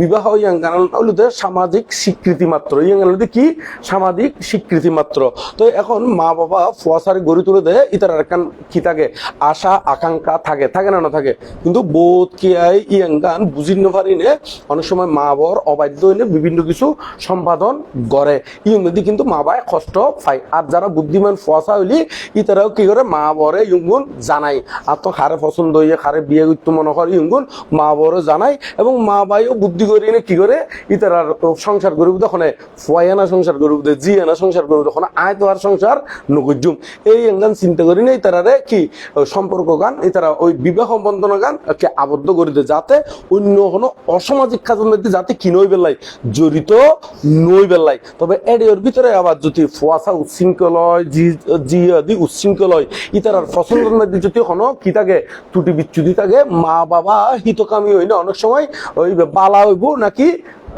বিবাহ ইয়াঙ্গান হলো সামাজিক স্বীকৃতি মাত্র। ইয়াঙ্গান হলো যে কি? সামাজিক স্বীকৃতি মাত্র। তো এখন মা বাবা ফুয়াশারে গড়ি তুলে দেয়, ইতার একখান কি থাকে? আশা, আকাঙ্ক্ষা থাকে থাকে না না থাকে কিন্তু বোধ কি ইয়াঙ্গান বুঝি পারি নে, অনেক সময় মা বাবার অবাধ্য হইলে বিভিন্ন কিছু সম্পাদন করে। ইংরেজি কিন্তু মা বাবায় কষ্ট পায়। আর যারা বুদ্ধিমান ফুয়াশা হইলি ইতারাও কি করে? মা বাবারে ইঙ্গুন জানাই আর তো খারে পছন্দ হইয়ে খারে বিয়ে করতে মনে করে ইঙ্গুন মা বাবারও জানাই এবং মা বাইও বুদ্ধি করি নে কি করে ইতারার সংসার গরিব তখন ফুয়াইয়ানা সংসার গরিব দে জি আনা সংসার গরিব তখন আয় তো আর সংসার নগজুম এই এঙ্গান চিন্তা করি না ইতারারে কি সম্পর্ক গান, ইতারা ওই বিবাহ বন্ধন গান আবদ্ধ করে দেয় যাতে অন্য কোনো অসামাজিক কাজের যাতে কি নই বেলাই জড়িত নই বেলাই তবে এর ভিতরে আবার যদি ফুয়াশা উচ্ছৃঙ্খল হয় জি জি, আদি উচ্ছৃঙ্খল হয় ইতারার পছন্দের মধ্যে যদি কোনো কি থাকে, ত্রুটি বিচ্যুতি থাকে মা বাবা হিতকামী হই না, অনেক সময় ওই বালা হইব নাকি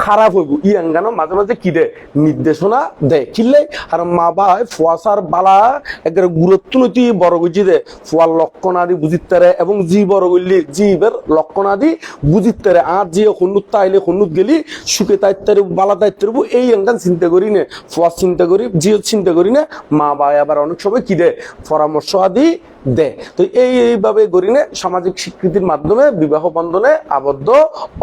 খারাপ হইব। ই আঙ্গানো মাঝে মাঝে কি দে নির্দেশনা দেয়। কিনলে আর মা বা ফুয়াশার বালা একবারে গুরুত্ব নতি বড় গুজি দে ফুয়ার লক্ষণ আদি বুঝিতারে এবং জি বড় গল্লি জীবের লক্ষণ আদি বুঝিতারে আর যে হন্নুত তাইলে হন্নুত গেলি, সুখে তাইতারে বালা তাইতারে এই আঙ্গান চিন্তা করি নে। ফুয়ার চিন্তা করি, জিও চিন্তা করি না। মা বা আবার অনেক সময় কি দে পরামর্শ আদি দেয়। তো এই, এইভাবে গরিনে সামাজিক স্বীকৃতির মাধ্যমে বিবাহ বন্ধনে আবদ্ধ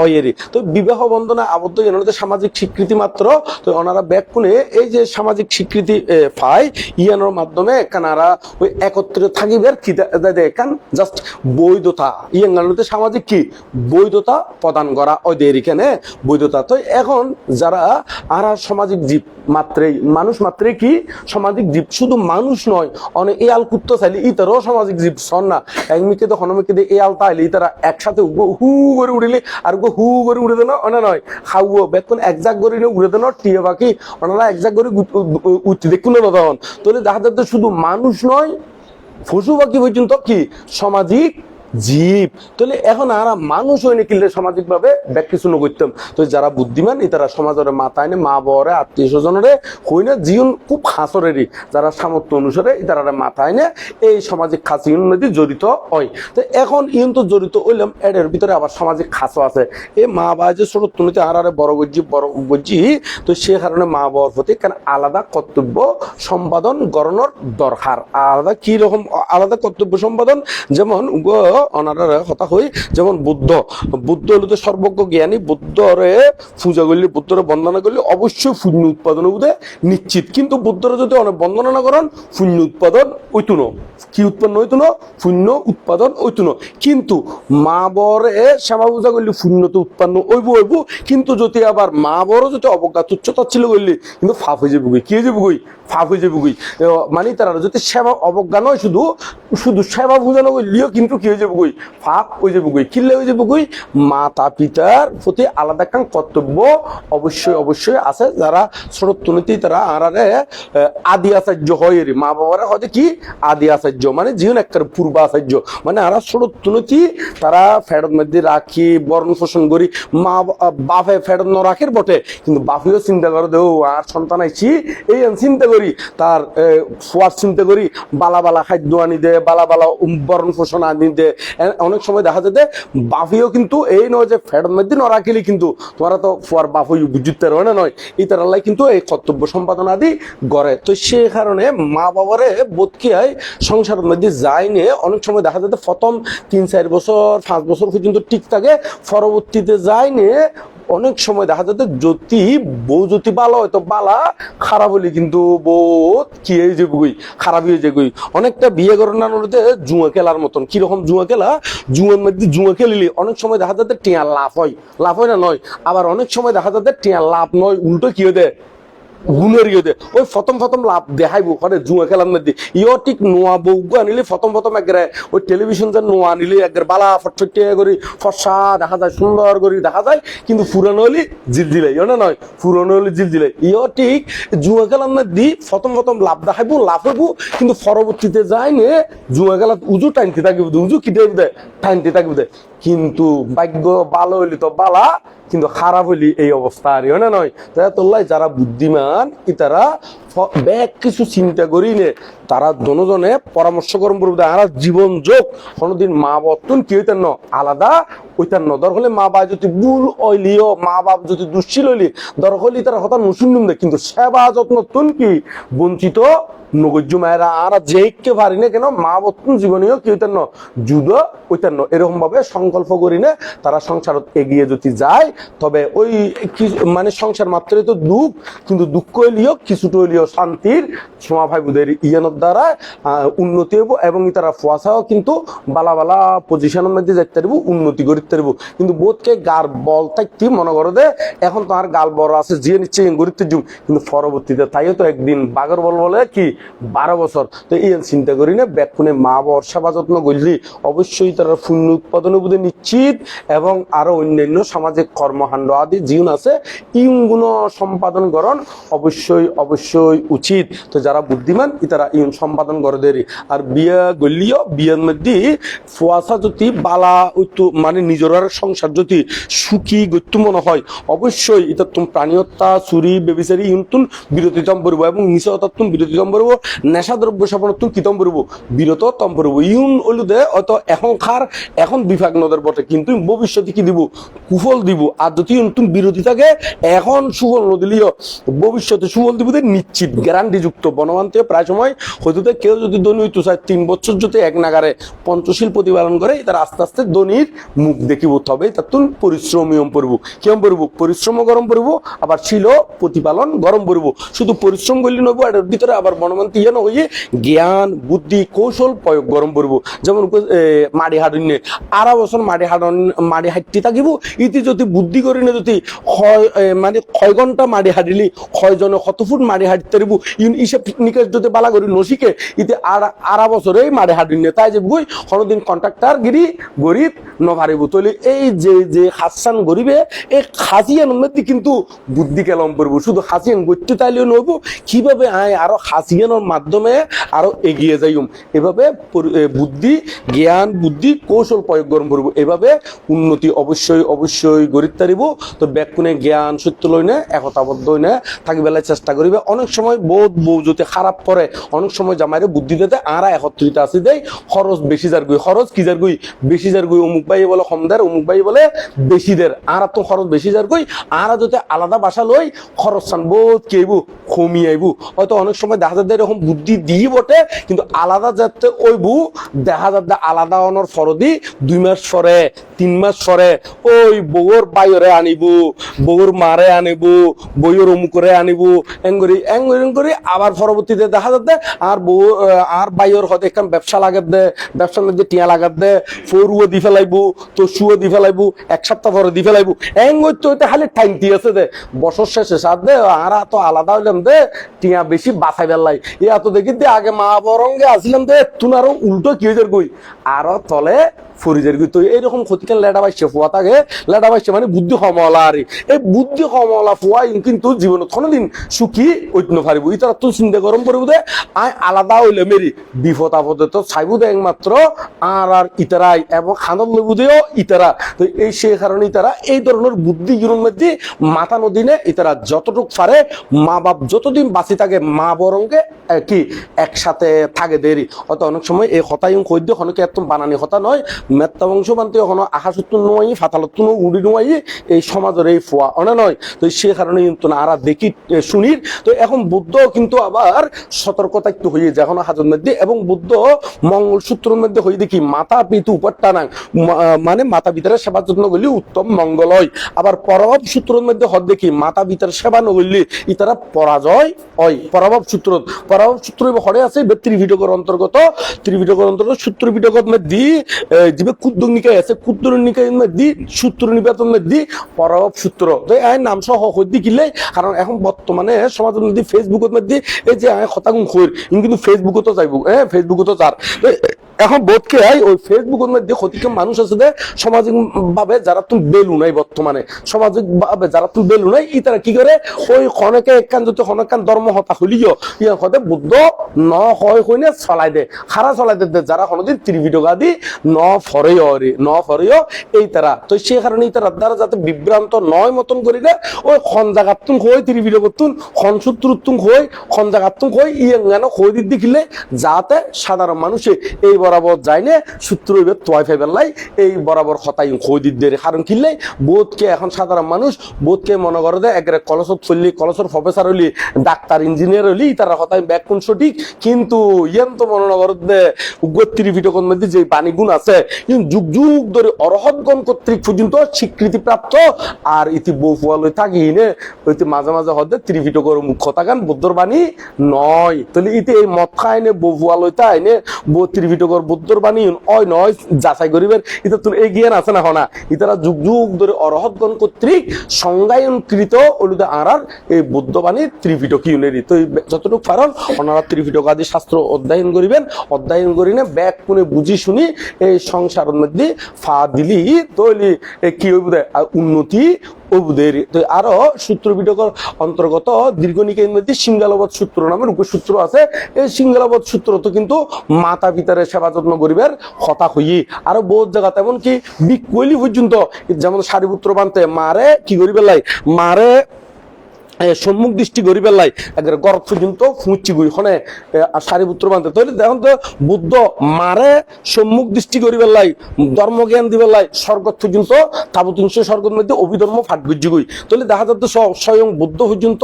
অয়েরি তো বিবাহ বন্ধনে আবদ্ধ এনাদের সামাজিক স্বীকৃতি মাত্র তো ওনারা ব্যাক কোনে এই যে সামাজিক স্বীকৃতি এ, পায় ইয়ানোর মাধ্যমে কানারা ওই একত্রে থাকিবের কি দেখান জাস্ট বৈধতা ইয়াঙ্গানোতে সামাজিক কি বৈধতা প্রদান করা ওদের এখানে বৈধতা তো এখন যারা আর সামাজিক জীব মাত্রেই মানুষ মাত্রে কি সামাজিক জীব শুধু মানুষ নয় অনেক এই আল কুত্ত চাইলে ইতারও সামাজিক জীব সন না একমিকে তো হনমিকে দিয়ে এই আল তাইলে ইতারা একসাথে হু করে উড়িলে আর হু করে উড়ে দেন অনা নয় খাওয়ো বেতন একজাক করে নিয়ে উড়ে দেন, টিয়ে বাকি, ওনারা একজাক দেখুন তখন তাহলে দেখা যাচ্ছে শুধু মানুষ নয়, পশু পাখি পর্যন্ত কি? সামাজিক জীব। তাহলে এখন আর মানুষ হয়নি কিনলে সামাজিক ভাবে ব্যাখ্যা শুনে করতাম। তো যারা বুদ্ধিমান তারা সমাজের মাথায় নে মা বাবারে আত্মীয় স্বজনের হই না জীবন খুব হাসরেরই। যারা সামর্থ্য অনুসারে তারা মাথায় নে এই সামাজিক খাস উন্নতি জড়িত হয়। তো এখন ইন তো জড়িত হইলাম এর ভিতরে আবার সামাজিক খাসও আছে। এই মা বাবা যে ছোট তুনিতে আর আরে বড় গজ্জি বড় গজ্জি তো সে কারণে মা বাবার প্রতি কেন আলাদা কর্তব্য সম্পাদন গড়নের দরকার। আলাদা কি রকম আলাদা কর্তব্য সম্পাদন? যেমন উগ অনারার কথা হই, যেমন বুদ্ধ। বুদ্ধ হলো তো সর্বজ্ঞ জ্ঞানী, বুদ্ধরে পূজা করলে, বুদ্ধরে বন্দনা করলে, অবশ্যই পুণ্য উৎপাদন হবে, নিশ্চিত। কিন্তু বুদ্ধরে যদি অনেক বন্দনা না করেন, পুণ্য উৎপাদন ওইতো না। কি উৎপন্ন হইতো না? পুণ্য উৎপাদন হইতো না। কিন্তু মা বরে শ্যামা পূজা করলে, পুণ্য তো উৎপন্ন হইব হইব। কিন্তু যদি আবার মা বড় যদি অবজ্ঞা তুচ্ছতা ছিল করলে, কিন্তু ফাপ হয়ে যাবে কি হয়ে যাবে ফাপ হয়ে যাবে মানে তারা যদি সেবা অবজ্ঞা নয় শুধু শুধু সেবা বোঝানো করলেও কিন্তু কি হয়ে যাবে? গই ফাপ হয়ে যাবে গই কিনলে হয়ে যাবে গই মাতা পিতার প্রতি আলাদা কান কর্তব্য অবশ্যই অবশ্যই আছে। যারা ছোট তুনিতেই তারা আরারে আদি আচার্য হয় মা বাবারা হয়তো কি? আদি আচার্য মানে জীবন একটা পূর্ব আচার্য মানে আরা ছোট তুনতি তারা ফেরত মধ্যে রাখি বরণ পোষণ করি মা বাপে ফেরত ন রাখের বটে। কিন্তু বাপিও চিন্তা করে দেও আর সন্তান আইছি এই চিন্তা করি তার সোয়াদ চিন্তা করি বালা বালা খাদ্য আনি দে বালা বালা বরণ পোষণ আনি দে এ- অনেক সময় দেখা যায় যে বাপিও কিন্তু এই নয় যে ফেরত মধ্যে নরা রাখিলি কিন্তু তোমরা তো ফুয়ার বাফই বুঝতে পারো না নয়। এই তার আল্লাহ কিন্তু এই কর্তব্য সম্পাদনা আদি গড়ে তো সেই কারণে মা বাবারে বোধকিয়ায় সংসারের মধ্যে যায় নিয়ে অনেক সময় দেখা যায় যে প্রথম তিন চার বছর, পাঁচ বছর পর্যন্ত ঠিক থাকে, পরবর্তীতে যায় নিয়ে অনেক সময় দেখা যাচ্ছে যদি বউ যদি ভালো হয়তো বালা, খারাপ হলে কিন্তু বউ কি হয়ে যে গই, খারাপ হয়ে যে গই। অনেকটা বিয়ে ঘটনা মধ্যে জুয়া খেলার মতন, কীরকম জুয়া খেলা? জুয়ার মধ্যে জুয়া খেলিলি অনেক সময় দেখা যাচ্ছে টিয়া লাভ হয়। লাভ হয় না, নয়। আবার অনেক সময় দেখা যাচ্ছে টিয়া লাভ নয়, উল্টো কি হয়ে দেয় গুণের ইয়ে ওই প্রথম প্রথম লাভ দেখাইব ওখানে জুয়া খেলার মধ্যে। ইও ঠিক নোয়া বউগু আনিলে প্রথম প্রথম একবারে ওই টেলিভিশন যে নোয়া আনিলে একবার বালা ফটফটে করি, ফর্সা দেখা যায়, সুন্দর করে, দেখা যায়, কিন্তু পুরানো হলে জিলজিলে ইয়ে না নয়, পুরানো হলে জিলজিলে ইও ঠিক জুয়া খেলার মধ্যে প্রথম প্রথম লাভ দেখাইব, লাভ হইব, কিন্তু পরবর্তীতে যায় নে জুয়া খেলা উজু টাইনতে থাকিব উজু কি দেয় টাইনতে থাকিব কিন্তু ভাগ্য ভালো হইলে তো বালা, কিন্তু খারাপ হইলি এই অবস্থা আর না নয়। তাই তোল্লাই যারা বুদ্ধিমান বুদ্ধিমান ইতারা ফ- ব্যাগ কিছু চিন্তা করি নে। তারা দনোজনে পরামর্শ করম আর জীবন যোগ। মা বর্তন কি হইতেন ন আলাদা ন দর হলে মা বা যদি ভুল অইলিও মা বাপ যদি দুশ্চিল হইলি দর হলে তারা হতা দে। কিন্তু সেবা যত্ন তুন কি? বঞ্চিত নগজ্য মায়েরা, আর যেকে পারি না কেন, মা বর্তন জীবনীয় কি হইতেন যুদ হইতেন ন এরকম ভাবে সংকল্প করি না। তারা সংসারত এগিয়ে যদি যায়, তবে ওই কি- মানে সংসার মাত্রই তো দুঃখ। কিন্তু দুঃখ হইলিও, কিছুটা হইলিও শান্তির সোমা ভাইবুদের ইয়ানোর দ্বারা উন্নতি হইব এবং তারা ফুয়াশাও কিন্তু বালা বালা পজিশনের মধ্যে যাইতে পারব, উন্নতি করতে পারব। কিন্তু বোধকে গার বল থাকতে মনে করো দে এখন তো আর গাল বড় আছে, যে নিচ্ছে গরিতে যুগ কিন্তু পরবর্তীতে তাইও তো একদিন বাগর বল বলে কি, বারো বছর। তো এই চিন্তা করি না ব্যাকুনে মা বর সেবা যত্ন করলি অবশ্যই তারা পুণ্য উৎপাদন বোধে নিশ্চিত এবং আরও অন্যান্য সামাজিক কর্মকাণ্ড আদি জীবন আছে ইউনগুলো সম্পাদন করণ অবশ্যই অবশ্যই উচিত। তো যারা বুদ্ধিমান তারা ইউন সম্পাদন করে দেরি। আর বিয়া গলিও, বিয়ের মধ্যে ফুয়াশা যদি বালা উত্তু মানে নিজের সংসার যদি সুখী গত্য মনে হয় অবশ্যই এটা তুমি প্রাণী হত্যা চুরি ইউনতুন বিরতি তম পড়ব এবং নিশতাত্তুন বিরতি তম পড়ব নেশা দ্রব্য সেবনতুন কিতম পড়ব বিরত তম পড়ব ইউন হলুদে হয়তো এখন খার এখন বিভাগ নদের বটে, কিন্তু ভবিষ্যতে কি দিব? কুফল দিব। আর যদি নতুন বিরতি থাকে, এখন সুফল নদিলিও ভবিষ্যতে সুফল দিব যে নিশ্চিত গ্যারান্টি যুক্ত বনবান্তে প্রায় সময় হয়তো তো কেউ যদি ধনী হইতো তিন বছর যদি এক নাগারে পঞ্চশীল প্রতিপালন করে, তার আস্তে আস্তে ধনির মুখ দেখিব তবে তার তুন পরিশ্রমিয়ম পড়ব। কিয়ম পড়ব? পরিশ্রম গরম পড়ব, আবার ছিল প্রতিপালন গরম পড়ব। শুধু পরিশ্রম করলে নব এটার ভিতরে আবার বনবান্তি ইয়ে হয়ে জ্ঞান, বুদ্ধি, কৌশল প্রয়োগ গরম পড়ব। যেমন মাড়ি হাডুন্যে। আড়া বছর মাড়ি হাডন, মাড়ি হাঁটতে থাকিব, ইতি যদি বুদ্ধি করি না যদি মানে ছয় ঘণ্টা মাড়ি হাঁটিলি ছয়জনে কত ফুট মাড়ি হাঁটতে পারিব ইউন হিসেব নিকেশ নসিকে, ইতি বছরে মাড়ি হাঁটুন্যে তাই যে বই কোনোদিন কন্ট্রাক্টার গিরি, গরিব নভারিব। তলে এই যে যে হাসান গরিবে এই খাসিয়ান মধ্যে কিন্তু বুদ্ধি কেলম করব। শুধু হাসিয়ান তাইলেও কীভাবে আয় আরও হাসিয়ানোর মাধ্যমে আরও এগিয়ে যাইম। এভাবে বুদ্ধি, জ্ঞান, বুদ্ধি, কৌশল প্রয়োগ গরম করব। এভাবে উন্নতি অবশ্যই অবশ্যই গরিব তারিব। তো ব্যাকুনে জ্ঞান সত্য লই না একতাবদ্ধ হই না থাকি বেলায় চেষ্টা করিবে। অনেক সময় বোধ বউ যদি খারাপ করে, অনেক সময় জামাইরে বুদ্ধি দিতে আরা একত্রিত আছে দেই, খরচ বেশি যার গই, খরচ কি যার গই, বেশি যার গই, অমুক ভাই বলে কম দের, অমুক ভাই বলে বেশি দের, আর তো খরচ বেশি যার গই, আর যদি আলাদা বাসা লই, খরচ চান বোধ কি কমি আইবু। হয়তো অনেক সময় দেখা যায় এরকম বুদ্ধি দিই বটে, কিন্তু আলাদা যাতে ওইবু, দেখা যাতে আলাদা অনর ফরদি, দুই মাস পরে তিন মাস পরে ওই বউর বাইরে আনিব, বউর মারে আনিব বইয়ের অমুকরে আনিব, এঙ্গরি এঙ্গরি করে, আবার পরবর্তীতে দেখা যাতে আর বউ আর বাইয়ের হয়তো একখান ব্যবসা লাগাত দে ব্যবসার মধ্যে টিয়া লাগাত দে ফরুও দি তো শুও দি ফেলাইব, এক সপ্তাহ পরে দি ফেলাইব। এং তো ওইটা খালি টাইম দিয়ে আছে দে, বছর শেষে সাত দে, আর তো আলাদা হইলাম দে, টিয়া বেশি বাঁচাই বেলাই এত দেখি দে আগে মা বরঙ্গে আসিলাম দে তুন আরও উল্টো কি হয়েছে কই? আরও তলে ফরিজের গই তো এইরকম ক্ষতিকার লেডা বাইছে, ফুয়া থাকে লেডা বাইছে মানে বুদ্ধি কমলা আর। এই বুদ্ধি কমলা ফুয়া কিন্তু জীবনত কোনোদিন সুখী ঐত্য পারিব ইতারা তো চিন্তা গরম করিব দে। আই আলাদা হইলে মেরি। বিপদ আপদে তো চাইব দে একমাত্র। আর আর ইতারাই এবং খানত লইব দেও ইতারা। তো এই সেই কারণে ইতারা এই ধরনের বুদ্ধি গুলোর মধ্যে মাথা নদীনে ইতারা যতটুক পারে মা বাপ যতদিন বাঁচি থাকে, মা বরংকে কি একসাথে থাকে দেরি। হয়তো অনেক সময় এই হতাই কই দিয়ে অনেকে একদম বানানি হতা নয়। মেত্তা বংশ বানতে এখনও আকাশত্ব নোয়াই ফাতালত উড়ি নোয়াই, এই সমাজের এই ফোয়া অনে নয়। তো সে কারণে কিন্তু না আরা দেখি শুনির। তো এখন বুদ্ধ কিন্তু আবার সতর্কতা একটু হয়ে যায় এখনও হাজর মধ্যে এবং বুদ্ধ মঙ্গল মঙ্গলসূত্রের মধ্যে হয়ে দেখি মাতা পিতু উপর টানাং মানে মাতা পিতার সেবা যত্ন করলে উত্তম মঙ্গল হয়। আবার পরভাব সূত্রের মধ্যে হদ দেখি মাতা পিতার সেবা নগরলে ইতারা পরাজয় হয়। পরভাব সূত্র পরভাব সূত্র হরে আছে ত্রিভিটকের অন্তর্গত। ত্রিভিটকের অন্তর্গত সূত্র বিটকত মধ্যে যে ক্ষুদ্র নিকায় আছে, ক্ষুদ্র নিকায় মধ্যে সূত্র নিবেদন মধ্যে পরভাব সূত্র। তো এই নাম সহ হদ্দি কিলে কারণ এখন বর্তমানে সমাজের মধ্যে ফেসবুকের মধ্যে এই যে হতাগুন খৈর কিন্তু ফেসবুকও তো যাইব হ্যাঁ ফেসবুকও তো যার এখন বোধকে ওই ফেসবুকের মধ্যে ক্ষতিকে মানুষ আছে যে সামাজিক ভাবে যারা তুমি বেলু নাই বর্তমানে সামাজিক ভাবে যারা তুমি বেলু নাই, ই তারা কি করে ওই খনকে একখান যদি খনকান ধর্ম হতা হলিও ইয়া হতে বুদ্ধ ন হয় হইনে চলাই দে খারা চলাই দে দে যারা কোনোদিন ত্রিভিডিও গাদি ন ন এই যাতে মতন খন দেখিলে যাতে সাধারণ মানুষে এই বরাবর যায় না সূত্র এই বরাবর হতাই হই দিয়ে কারণ বোধকে এখন সাধারণ মানুষ, বোধকে মনে করে দেয় একরে কলসত চললি কলসর প্রফেসর হলি ডাক্তার, ইঞ্জিনিয়ার হলি তারা হতাই ব্যাক সঠিক, কিন্তু ইয়ান মনে করে দে উগ্রত্রি ভিডিওকন মধ্যে যে বাণী গুণ আছে যুগ যুগ ধরে অরহতগণ কর্তৃক পর্যন্ত স্বীকৃতি প্রাপ্ত আর ইতি বউফুয়াল থাকি নে ওইতে মাঝে মাঝে হদে ত্রিভিটকর মুখ্য থাকান বুদ্ধর বাণী নয়। তাহলে ইতি এই মদ খায় নে বউফুয়াল হইতে আইনে বউ ত্রিভিটকর বুদ্ধর বাণী অয় নয়, যাচাই করিবেন। এটা তুমি এই জ্ঞান আছে না হনা? ইতারা যুগ যুগ ধরে অরহতগণ কর্তৃক সংজ্ঞায়নকৃত ওলুদে আরার এই বুদ্ধবাণী ত্রিপিটক ইউনেরি তো যতটুকু পারন ওনারা ত্রিপিটক আদি শাস্ত্র অধ্যয়ন করিবেন। অধ্যয়ন করিনে ব্যাগ কোনে বুঝি শুনি এই সংসারের মধ্যে ফা দিলি তৈলি কি উন্নতি অবুদের আরও সূত্র পিটকর অন্তর্গত দীর্ঘনিকের মধ্যে সিঙ্গালবত সূত্র নামের উপসূত্র আছে। এই সিঙ্গালবত সূত্র তো কিন্তু মাতা পিতারের সেবা যত্ন করিবার কথা হই আরও বহুত জায়গা তেমন কি বিকৈলি পর্যন্ত, যেমন সারিপুত্র বানতে মারে কি করিবে লাই? মারে সম্মুখ দৃষ্টি করি পেলাই একবারে গরত পর্যন্ত ফুঁচি গুই, হনে? সারিপুত্র বানতে তাহলে দেখুন তো, বুদ্ধ মারে সম্মুখ দৃষ্টি করি পেলাই ধর্ম জ্ঞান দি পেলাই স্বর্গ পর্যন্ত, তাবতিংশ স্বর্গের মধ্যে অভিধর্ম ফাট গুজি গুই। তাহলে দেখা যাচ্ছে স্বয়ং বুদ্ধ পর্যন্ত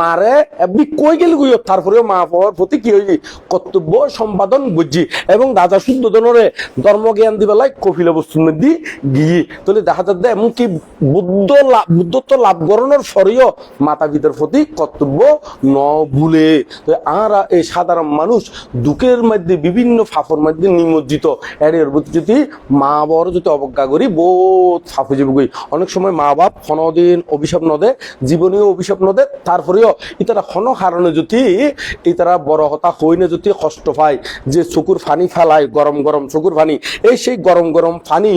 মারে, এমনি কই গেলি গুই তারপরেও মা বাবার প্রতি কি হই কর্তব্য, সম্পাদন, বুঝি। এবং রাজা শুদ্ধধনরে ধর্ম জ্ঞান দি পেলাই কপিল বস্তুর মধ্যে গিয়ে। তাহলে দেখা যাচ্ছে এমনকি বুদ্ধ বুদ্ধত্ব লাভ করানোর পরেও মাতা পিতার প্রতি কর্তব্য ন ভুলে। আরা এই সাধারণ মানুষ দুঃখের মধ্যে, বিভিন্ন ফাফর মধ্যে নিমজ্জিত। এর যদি মা বাবার যদি অবজ্ঞা করি ফাফ হয়ে যাবে অনেক সময় মা বাপ হনদিন অভিশাপ নদে জীবনীয় অভিশাপ নদে, তারপরেও ইতারা হন কারণে যদি, ইতারা বড় হতা হইনে যদি কষ্ট পায়, যে চকুর ফানি ফেলায়, গরম গরম চকুর ফানি, এই সেই গরম গরম ফানি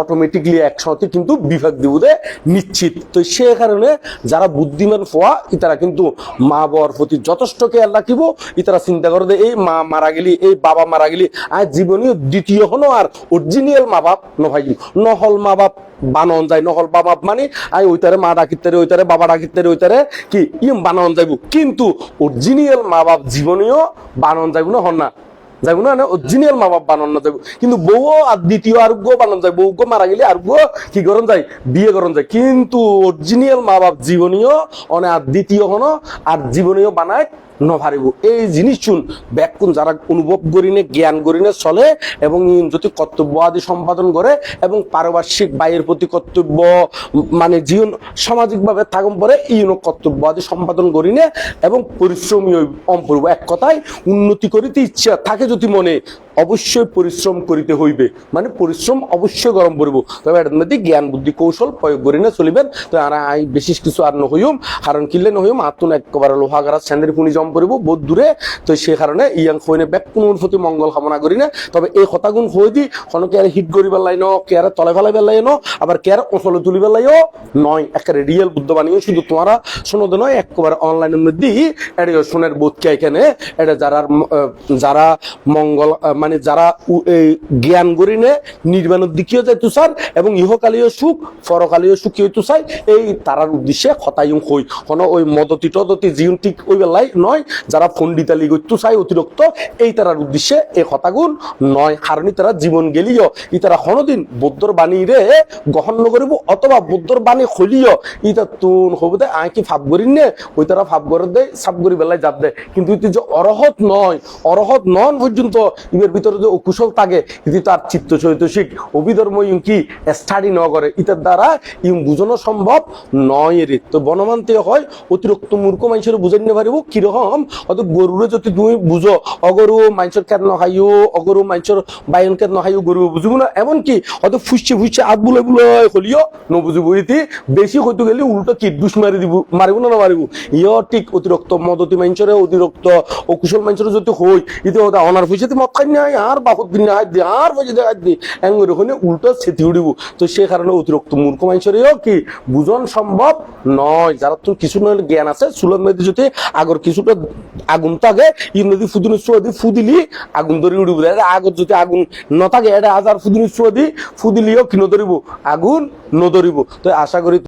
অটোমেটিকলি একসাথে কিন্তু বিভাগ দিবুদে নিশ্চিত। তো সে কারণে যারা বুদ্ধিমান ফোয়া, ইতারা কিন্তু মা প্রতি যথেষ্ট কেয়ার রাখিব। ইতারা চিন্তা করে এই মা মারা গেলি, এই বাবা মারা গেলি আর জীবনীয় দ্বিতীয় হনো আর অরিজিনাল মা বাপ নহল মা বাপ বানন যায়, নহল বাবা মানে আই ওইতারে মা ডাকিতারে ওইতারে বাবা ডাকিতারে ওইতারে কি, ইম বানন যাইব। কিন্তু অরিজিনাল মা বাপ জীবনীয় বানন যাইব না, হন না। যাইব না অরিজিনাল মা বাপ বানানো যাইব। কিন্তু বউ আর দ্বিতীয় আরোগ্য বানানো যায়। বউ মারা গেলে আরোগ্য কি করেন যায়? বিয়ে করেন যায়। কিন্তু অরিজিনাল মা বাপ জীবনীয়, অনে আর দ্বিতীয় হন, আর জীবনীয় বানায় নভারিব। এই জিনিস চুন ব্যাকুণ যারা অনুভব করিনে, জ্ঞান করিনে চলে এবং যদি কর্তব্য আদি সম্পাদন করে এবং পারিপার্শ্বিক বাইয়ের প্রতি কর্তব্য মানে জীবন সামাজিকভাবে থাকুন পরে ইউন কর্তব্য আদি সম্পাদন করিনে এবং পরিশ্রমী অম্পূর্ব এক কথায় উন্নতি করিতে ইচ্ছা থাকে যদি মনে, অবশ্যই পরিশ্রম করিতে হইবে। মানে পরিশ্রম অবশ্যই গরম পড়ব তবে এটার মধ্যে জ্ঞান, বুদ্ধি, কৌশল প্রয়োগ করি না চলিবেন। তো আর বিশেষ কিছু আর নহইম কারণ কিনলে নহইম আতুন একেবারে লোহাগারা স্যান্ডের পুনি পড়ব বহুত দূরে তো সে কারণে ইয়াং হইনে ব্যাক কোনো প্রতি মঙ্গল কামনা করি না তবে এই কথাগুণ হই দি কোনো কে আর হিট করিবার লাই ন, কে আর তলে ফেলাইবার লাই ন আবার কে আর অচলে তুলিবার লাইও নয়। একেবারে রিয়েল বুদ্ধ বানিয়ে শুধু তোমারা শোনো তো নয় একেবারে অনলাইনের মধ্যে এটা শোনের বোধকে এখানে এটা যারা যারা মঙ্গল মানে যারা এই জ্ঞান গরিনে নির্মাণের দিকেও যাইতো স্যার এবং ইহকালীয় সুখ পরকালীয় সুখ হইতো চাই এই তারার উদ্দেশ্যে হতায়ুং হই কোন ওই মদতি টদতি জীবন ঠিক ওই বেলাই নয় যারা পন্ডিতালি করতো চাই অতিরিক্ত, এই তারার উদ্দেশ্যে এই হতাগুণ নয়। কারণ তারা জীবন গেলিও ই তারা কোনোদিন বৌদ্ধর বাণী রে গ্রহণ নকরিব অথবা বৌদ্ধর বাণী খলিও ইটা তুন হব দে আয় কি ভাব করি নে, ওই তারা ভাব করে দেয় সাব করি বেলায় যাব দে। কিন্তু ইতি যে অরহত নয়, অরহত নন পর্যন্ত ইমের ভিতরে যে অকুশল থাকে ইতি তার চিত্ত চৈতসিক, অভিধর্ম ইম কি স্টাডি ন করে। ইতার দ্বারা ইম বুঝানো সম্ভব নয় রে। তো বনমান্তে হয়, অতিরিক্ত মূর্খ মানুষের বুঝাই নিতে পারিব কীরকম হয়তো গরুরে যদি তুমি বুঝো অগরু মানুষের কেন নহাইও অগরু মানুষের বায়ন গরু না হয়তো ফুসছে ফুসছে বুলে বুলে হলিও নবুঝিব ইতি বেশি হইতে গেলে উল্টো মারি দিব মারিব না মারিব ইয় ঠিক মদতি অতিরিক্ত অকুশল মানুষের যদি হই ইতি হতে অনার ফুসে মদ খাই নাই আর বাপত দিন হাত দি আর বাজে হাত দি এঙ্গরে ওখানে উল্টো সেতি উড়িব তো কারণে অতিরিক্ত মূর্খ মানুষেরও কি বুঝন সম্ভব নয় যারা তোর কিছু জ্ঞান আছে সুলভ মেয়েদি যদি আগর কিছুটা আগুন থাকে, ই নদী ফুদিনি চুয়াদি ফুদিলি, আগুন ধরি উড়িব। আগত যদি আগুন নথাকে এটা হাজার ফুদিনি চুয়াদি ফুদিলিও কিনো ধরিব, আগুন নধরিব। তো আশা করি